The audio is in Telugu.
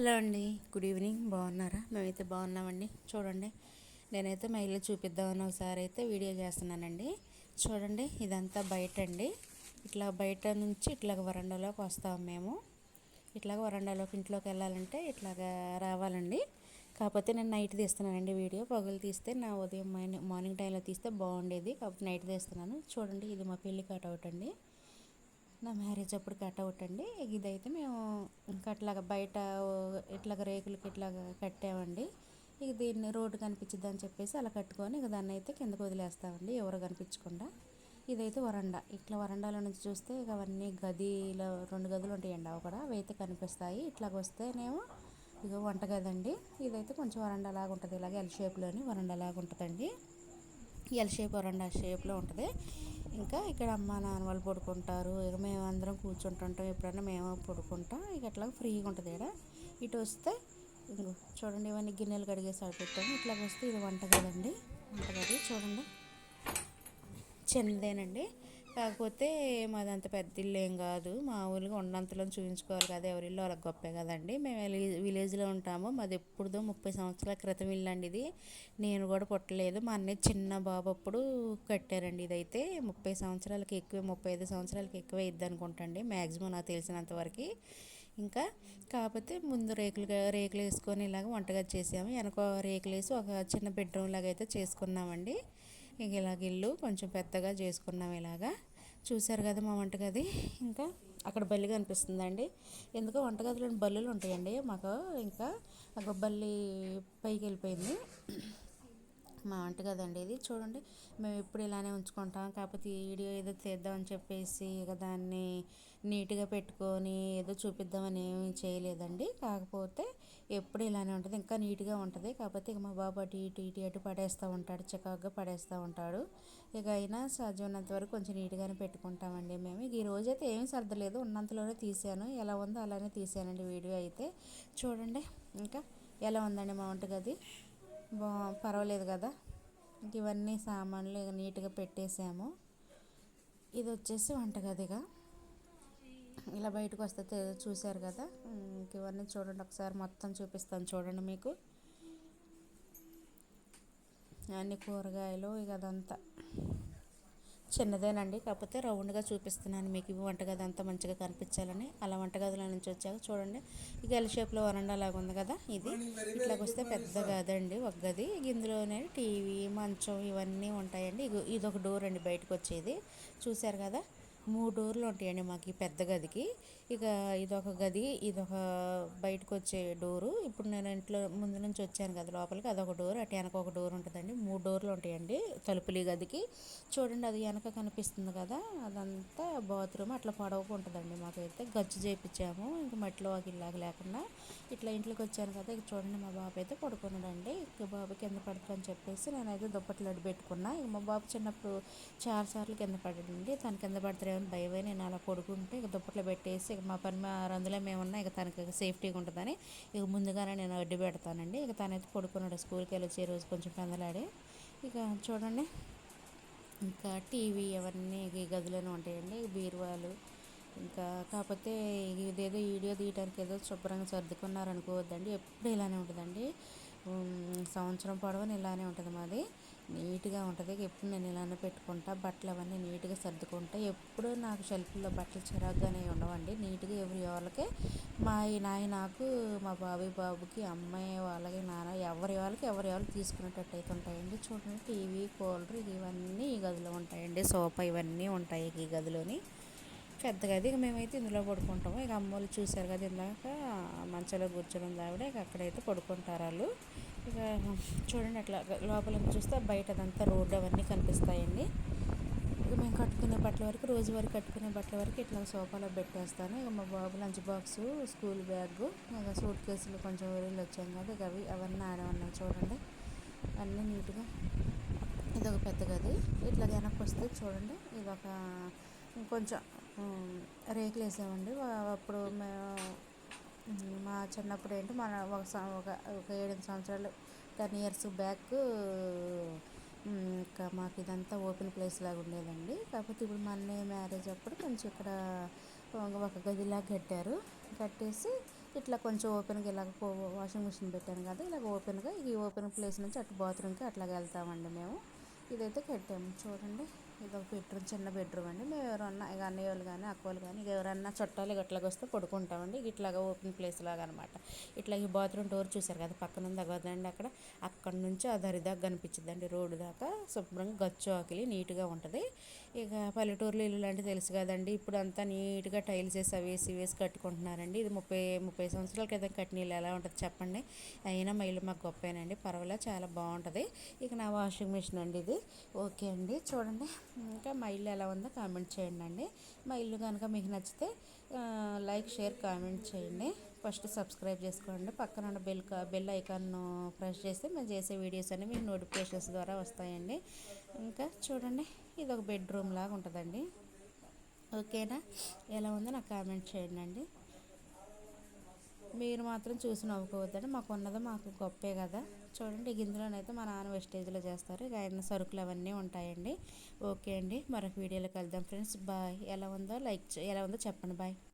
హలో అండి. Good evening. బాగున్నారా? మేమైతే బాగున్నామండి. చూడండి. నేనైతే మా ఇల్లు చూపిద్దామని ఒకసారి అయితే వీడియో చేస్తున్నానండి. చూడండి ఇదంతా బయట అండి ఇట్లా బయట నుంచి ఇట్లాగ వరండాలోకి వస్తాము మేము. ఇట్లాగ వరండాలోకి ఇంట్లోకి వెళ్ళాలంటే ఇట్లాగ రావాలండి. కాకపోతే నేను నైట్ తీస్తున్నానండి వీడియో. పగులు తీస్తే నా ఉదయం మార్నింగ్ టైంలో తీస్తే బాగుండేది. కాకపోతే నైట్ తీస్తున్నాను. చూడండి ఇది మా పెళ్ళి కటౌట్ అండి. నా మ్యారేజ్ అప్పుడు కట్అవుట్ అండి. ఇదైతే మేము ఇంకా అట్లాగా బయట ఇట్లాగ రేకులకి ఇట్లాగా కట్టామండి. ఇక దీన్ని రోడ్డు కనిపించింది అని చెప్పేసి అలా కట్టుకొని ఇక దాన్ని అయితే కిందకు వదిలేస్తామండి ఎవరు కనిపించకుండా. ఇదైతే వరండా. ఇట్లా వరండాలో నుంచి చూస్తే ఇక అవన్నీ గదిలో రెండు గదులు ఉంటాయండి అవి కూడా. అవి అయితే కనిపిస్తాయి. ఇట్లాగ వస్తేనేమో ఇక వంటగది అండి ఇదైతే కొంచెం వరండా లాగా ఉంటుంది. ఇలాగ ఎల్ షేప్లోని వరండా లాగా ఉంటుందండి. ఎల్ షేప్ వరండా షేప్లో ఉంటుంది. ఇంకా ఇక్కడ అమ్మ నాన్న వాళ్ళు పడుకుంటారు. ఇక మేము అందరం కూర్చుంటుంటాం. ఎప్పుడైనా మేము పడుకుంటాం. ఇక అట్లా ఫ్రీగా ఉంటుంది ఇక్కడ ఇటు వస్తే చూడండి ఇవన్నీ గిన్నెలు కడిగేసి పెట్టాము ఇట్లా వస్తే ఇది వంటగదండి. వంటగది చూడండి. చిన్నదేనండి కాకపోతే మాది అంత పెద్ద ఇల్లు ఏం కాదు. మామూలుగా ఉన్నంతలో చూపించుకోవాలి కదా ఎవరి ఇల్లు వాళ్ళకి గొప్పే కదండి. మేము విలేజ్లో ఉంటాము. మాది ఎప్పుడుదో ముప్పై సంవత్సరాల క్రితం ఇల్లు అండి ఇది. నేను కూడా పుట్టలేదు. మా అన్నయ్య చిన్న బాబు అప్పుడు కట్టారండి ఇదైతే. ముప్పై సంవత్సరాలకి ఎక్కువ ముప్పై ఐదు సంవత్సరాలకి ఎక్కువ ఇద్ది అనుకుంటండి. మ్యాక్సిమం నాకు తెలిసినంత వరకు. ఇంకా కాకపోతే ముందు రేకులు రేకులు వేసుకొని ఇలాగ వంటగది చేసాము. వెనక రేకులు వేసి ఒక చిన్న బెడ్రూమ్ లాగా అయితే చేసుకున్నామండి. ఇంక ఇలాగ ఇల్లు కొంచెం పెద్దగా చేసుకున్నాం ఇలాగా. చూసారు కదా మా వంటగది. ఇంకా అక్కడ బల్లి కనిపిస్తుందండి. ఎందుకో వంటగదిలో బల్లులు ఉంటాయండి. మాకు ఇంకా ఒక బల్లి పైకి వెళ్ళిపోయింది. మా వంటగది అండి ఇది. చూడండి మేము ఎప్పుడు ఇలానే ఉంచుకుంటాం. కాకపోతే ఈ వీడియో ఏదో తీద్దామని చెప్పేసి ఇక దాన్ని నీట్గా పెట్టుకొని ఏదో చూపిద్దామని ఏమి చేయలేదండి. కాకపోతే ఎప్పుడు ఇలానే ఉంటుంది. ఇంకా నీట్గా ఉంటుంది. కాకపోతే ఇక మా బాబు అటు ఇటు ఇటు అటు పడేస్తూ ఉంటాడు. చికాకుగా పడేస్తూ ఉంటాడు. ఇక అయినా సాధ్యమైనంత వరకు కొంచెం నీట్గానే పెట్టుకుంటామండి మేము. ఈ రోజైతే ఏమీ సర్దలేదు. ఉన్నంతలోనే తీసాను. ఎలా ఉందో అలానే తీసానండి వీడియో అయితే. చూడండి ఇంకా ఎలా ఉందండి మా వంటగది బా పర్వాలేదు కదా? ఇవన్నీ సామాన్లు ఇక నీట్గా పెట్టేసాము. ఇది వచ్చేసి వంటగదిగా. ఇలా బయటకు వస్తే చూశారు కదా? ఇవన్నీ చూడండి ఒకసారి మొత్తం చూపిస్తాను చూడండి మీకు. అన్ని కూరగాయలు ఇక అదంతా. చిన్నదేనండి కాకపోతే రౌండ్గా చూపిస్తున్నాను మీకు. ఇవి వంటగది అంతా మంచిగా కనిపించాలని. అలా వంటగదిలో నుంచి వచ్చాక చూడండి. ఇక ఎల్ షేప్లో వరండా లాగా ఉంది కదా ఇది. ఇట్లాగ వస్తే పెద్ద గది అండి ఒక గది. ఇందులోనే టీవీ మంచం ఇవన్నీ ఉంటాయండి. ఇది ఒక డోర్ అండి బయటకు వచ్చేది. చూశారు కదా? మూడు డోర్లు ఉంటాయండి మాకు ఈ పెద్ద గదికి. ఇక ఇదొక గది ఇదొక బయటకు వచ్చే డోరు. ఇప్పుడు నేను ఇంట్లో ముందు నుంచి వచ్చాను కదా లోపలికి అదొక డోర్ అటు వెనక ఒక డోర్ ఉంటుందండి. మూడు డోర్లు ఉంటాయండి తలుపులు గదికి. చూడండి అది వెనక కనిపిస్తుంది కదా అదంతా బాత్రూమ్ అట్లా పొడవకు ఉంటుందండి మాకైతే. గచ్చు చేయించాము ఇంక మట్టిలో ఇలాగ లేకుండా. ఇట్లా ఇంట్లోకి వచ్చాను కదా ఇక చూడండి మా బాబు అయితే పడుకున్నాడండి. ఇక బాబు కింద పడుతుందని చెప్పేసి నేనైతే దుప్పట్లు అడ్డు పెట్టుకున్నా ఇక మా బాబు చిన్నప్పుడు చాలాసార్లు కింద పడాడండి తను కింద పడతారేమో భయమే నేను అలా పడుకుంటే ఇక దుప్పట్లు పెట్టేసి ఇక మా పని రందులో మేమున్నా ఇక తనకి సేఫ్టీగా ఉంటుందని ఇక ముందుగానే నేను అడ్డు పెడతానండి. ఇక తనైతే పడుకున్నాడు స్కూల్కి వెళ్ళి వచ్చే రోజు కొంచెం పెందలాడి ఇక చూడండి. ఇంకా టీవీ అవన్నీ ఈ గదిలోనే ఉంటాయండి. బీరువాలు ఇంకా కాకపోతే ఇదేదో వీడియో తీయడానికి ఏదో శుభ్రంగా సర్దుకున్నారనుకోవద్దండి. ఎప్పుడు ఇలానే ఉంటుందండి. సంవత్సరం పొడవని ఇలానే ఉంటుంది మాది. నీట్గా ఉంటుంది. ఎప్పుడు నేను ఇలానే పెట్టుకుంటా. బట్టలు అవన్నీ నీట్గా సర్దుకుంటా. ఎప్పుడు నాకు షెల్ఫ్లో బట్టలు చిరాగ్గానే ఉండవండి. నీట్గా ఎవరి వాళ్ళకి మా నాయ నాకు మా బాబాయ్ బాబుకి అమ్మాయి వాళ్ళకి నాన్న ఎవరి వాళ్ళకి ఎవరి వాళ్ళు తీసుకునేటట్టు అయితే ఉంటాయండి. చూడండి టీవీ కూలర్ ఇవన్నీ ఈ గదిలో ఉంటాయండి. సోఫా ఇవన్నీ ఉంటాయి ఈ గదిలోని. పెద్ద గది ఇక మేమైతే ఇందులో పడుకుంటాము. ఇక అమ్మోళ్ళు చూశారు కదా ఇందాక మంచంలో కూర్చొని ఆవిడ ఇక అక్కడైతే పడుకుంటారు వాళ్ళు. ఇక చూడండి అట్లా లోపల చూస్తే బయట అదంతా రోడ్డు అవన్నీ కనిపిస్తాయండి. ఇక మేము కట్టుకునే బట్టల వరకు రోజు వరకు కట్టుకునే బట్టల వరకు ఇట్లా సోఫాలో పెట్టేస్తాను. ఇక మా బాబు లంచ్ బాక్స్ స్కూల్ బ్యాగ్ ఇక సూట్ కేసులు కొంచెం వెళ్ళి వచ్చాం కదా ఇక అవి అవన్నీ ఆడమన్నాయి చూడండి. అన్నీ నీట్గా ఇది ఒక పెద్ద గది ఇట్లా వెనక్కి వస్తే చూడండి ఇది ఒక కొంచెం రేకులు వేసామండి అప్పుడు మేము మా చిన్నప్పుడు ఏంటి మన ఒక ఒక ఒక ఏడెనిమిది సంవత్సరాలు టెన్ ఇయర్స్ బ్యాక్ ఇంకా మాకు ఇదంతా ఓపెన్ ప్లేస్ లాగా ఉండేదండి. కాకపోతే ఇప్పుడు మా అన్నయ్య మ్యారేజ్ అప్పుడు కొంచెం ఇక్కడ ఒక గదిలాగా కట్టారు. కట్టేసి ఇట్లా కొంచెం ఓపెన్గా ఇలాగ వాషింగ్ మిషన్ పెట్టాను కదా ఇలాగ ఓపెన్గా ఈ ఓపెన్ ప్లేస్ నుంచి అటు బాత్రూమ్కి అట్లాగ వెళ్తామండి మేము. ఇదైతే కట్టాము. చూడండి. ఇది ఒక బెడ్రూమ్ చిన్న బెడ్రూమ్ అండి. మేము ఎవరన్నా ఇక అన్నయ్య వాళ్ళు కానీ అక్క వాళ్ళు కానీ ఇక ఎవరన్నా చుట్టాలు ఇట్లాగ వస్తే పడుకుంటామండి. ఇట్లాగా ఓపెన్ ప్లేస్ లాగా అనమాట ఇట్లా ఈ బాత్రూమ్ డోర్ చూసారు కదా పక్కన ఉంది కదండి అక్కడ. అక్కడ నుంచి ఆ దరిదాకా కనిపించిందండి రోడ్డు దాకా. శుభ్రంగా గచ్చు ఆకిలి నీట్గా ఉంటుంది. ఇక పల్లెటూరులో ఇల్లు లాంటి తెలుసు కదండి. ఇప్పుడు అంతా నీట్గా టైల్స్ వేసి అవి వేసి వేసి కట్టుకుంటున్నారండి. ఇది ముప్పై ముప్పై సంవత్సరాల క్రితం కట్టిన ఇల్లు ఎలా ఉంటుంది చెప్పండి. అయినా మా ఇల్లు మాకు గొప్పేనండి. పర్వాలేదు చాలా బాగుంటుంది. ఇక నా వాషింగ్ మిషన్ అండి ఇది. ఓకే అండి చూడండి. ఇంకా మా ఇల్లు ఎలా ఉందో కామెంట్ చేయండి అండి. మా ఇల్లు కనుక మీకు నచ్చితే లైక్ షేర్ కామెంట్ చేయండి. ఫస్ట్ సబ్స్క్రైబ్ చేసుకోండి. పక్కన ఉన్న బెల్ బెల్ ఐకాన్ను ప్రెస్ చేస్తే మేము చేసే వీడియోస్ అన్నీ మీకు నోటిఫికేషన్స్ ద్వారా వస్తాయండి. ఇంకా చూడండి ఇది ఒక బెడ్రూమ్ లాగా ఉంటుందండి. ఓకేనా? ఎలా ఉందో నాకు కామెంట్ చేయండి అండి. మీరు మాత్రం చూసి నవ్వుకోవద్దండి. మాకు ఉన్నది మాకు గొప్పే కదా. చూడండి గింజలోనైతే మా నాన్న వెస్టేజ్లో చేస్తారు. ఇక ఆయన సరుకులు అవన్నీ ఉంటాయండి. ఓకే అండి. మరొక వీడియోలోకి వెళ్దాం ఫ్రెండ్స్. బాయ్. ఎలా ఉందో లైక్ ఎలా ఉందో చెప్పండి. బాయ్.